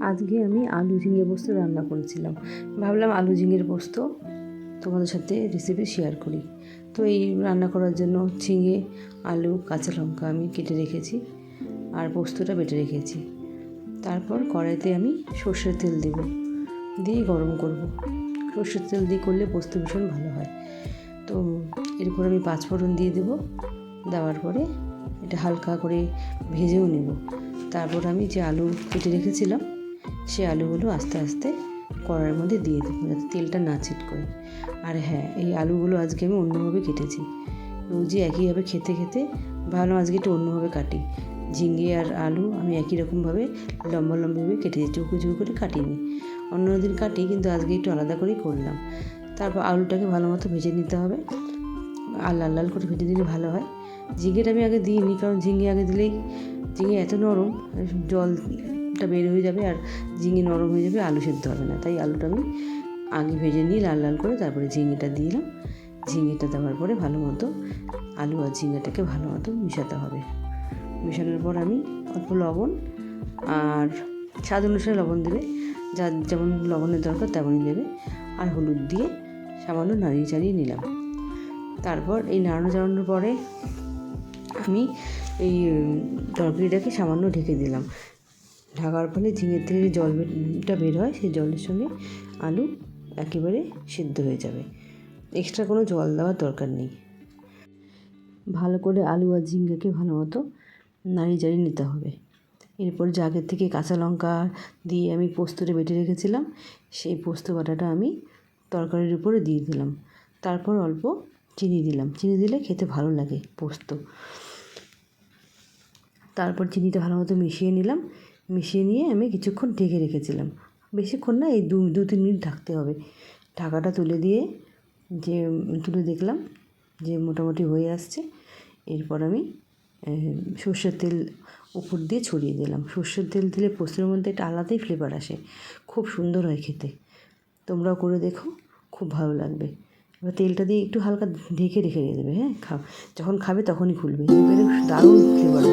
আজকে আমি আলু ঝিঙে পোস্ত রান্না করেছিলাম। ভাবলাম আলু ঝিঙের পোস্ত তোমাদের সাথে রেসিপি শেয়ার করি। তো এই রান্না করার জন্য ঝিঙে, আলু, কাঁচা লঙ্কা আমি কেটে রেখেছি আর পোস্তটা বেটে রেখেছি। তারপর কড়াইতে আমি সর্ষের তেল দেব। দিয়ে গরম করব। সর্ষের তেল দিয়ে করলে পোস্ত ভীষণ ভালো হয়। তো এরপর আমি পাঁচফোড়ন দিয়ে দেবো। দেওয়ার পরে এটা হালকা করে ভেজেও নেব। তারপর আমি যে আলু কেটে রেখেছিলাম সে আলুগুলো আস্তে আস্তে কড়াইয়ের মধ্যে দিয়ে দেবো যাতে তেলটা না ছিটকোয়। আর হ্যাঁ এই আলুগুলো আজকে আমি অন্যভাবে কেটেছি। রোজই একইভাবে খেতে খেতে ভালো আজকে একটু অন্যভাবে কাটি। ঝিঙে আর আলু আমি একই রকমভাবে লম্বা লম্বাভাবে কেটেছি চৌকো চৌকো করে কাটিনি। অন্য দিন কাটি, কিন্তু আজকে একটু আলাদা করেই করলাম। তারপর আলুটাকে ভালো মতো ভেজে নিতে হবে। আর লাল লাল করে ভেজে দিলে ভালো হয়। ঝিঙেটা আমি আগে দিইনি, কারণ ঝিঙে আগে দিলেই, ঝিঙে এত নরম জলটা বের হয়ে যাবে আর ঝিঙে নরম হয়ে যাবে, আলু সেদ্ধ হবে না। তাই আলুটা আমি আগে ভেজে নিয়ে লাল লাল করে তারপরে ঝিঙেটা দিলাম। ঝিঙেটা দেওয়ার পরে ভালো মতো আলু আর ঝিঙেটাকে ভালো মতো মিশাতে হবে। মেশানোর পর আমি অল্প লবণ আর স্বাদ অনুসারে লবণ দেবে। যার যেমন লবণের দরকার তেমনই দেবে। আর হলুদ দিয়ে সামান্য নাড়িয়ে চাড়িয়ে নিলাম। তারপর এই নাড়ানো চাড়ানোর পরে আমি এই তরকারিটাকে সামান্য ঢেকে দিলাম। ঢাকার ফলে ঝিঙের থেকে যে জলটা বের হয়, সেই জলের সঙ্গে আলু একেবারে সিদ্ধ হয়ে যাবে। এক্সট্রা কোনো জল দেওয়ার দরকার নেই। ভালো করে আলু আর ঝিঙ্গাকে ভালো মতো নাড়িয়ে চাড়িয়ে নিতে হবে। এরপর যে আগের থেকে কাঁচা লঙ্কা দিয়ে আমি পোস্তটা বেটে রেখেছিলাম, সেই পোস্ত বাটাটা আমি তরকারির উপরে দিয়ে দিলাম। তারপর অল্প চিনি দিলাম। চিনি দিলে খেতে ভালো লাগে পোস্ত। তারপর চিনিটা ভালো মতো মিশিয়ে নিলাম। মিশিয়ে নিয়ে আমি কিছুক্ষণ ঢেকে রেখেছিলাম। বেশিক্ষণ না, এই দু দু, তিন মিনিট ঢাকতে হবে। ঢাকাটা তুলে দিয়ে যে, তুলে দেখলাম যে মোটামুটি হয়ে আসছে। এরপর আমি সর্ষের তেল উপর দিয়ে ছড়িয়ে দিলাম। সর্ষের তেল দিলে পোস্তের মধ্যে একটা আলাদাই ফ্লেভার আসে। খুব সুন্দর হয় খেতে। তোমরাও করে দেখো, খুব ভালো লাগবে। এবার তেলটা দিয়ে একটু হালকা ঢেকে রেখে দিয়ে দেবে হ্যাঁ? খা, যখন খাবে তখনই খুলবে। এবারে দারুণ ফ্লেভার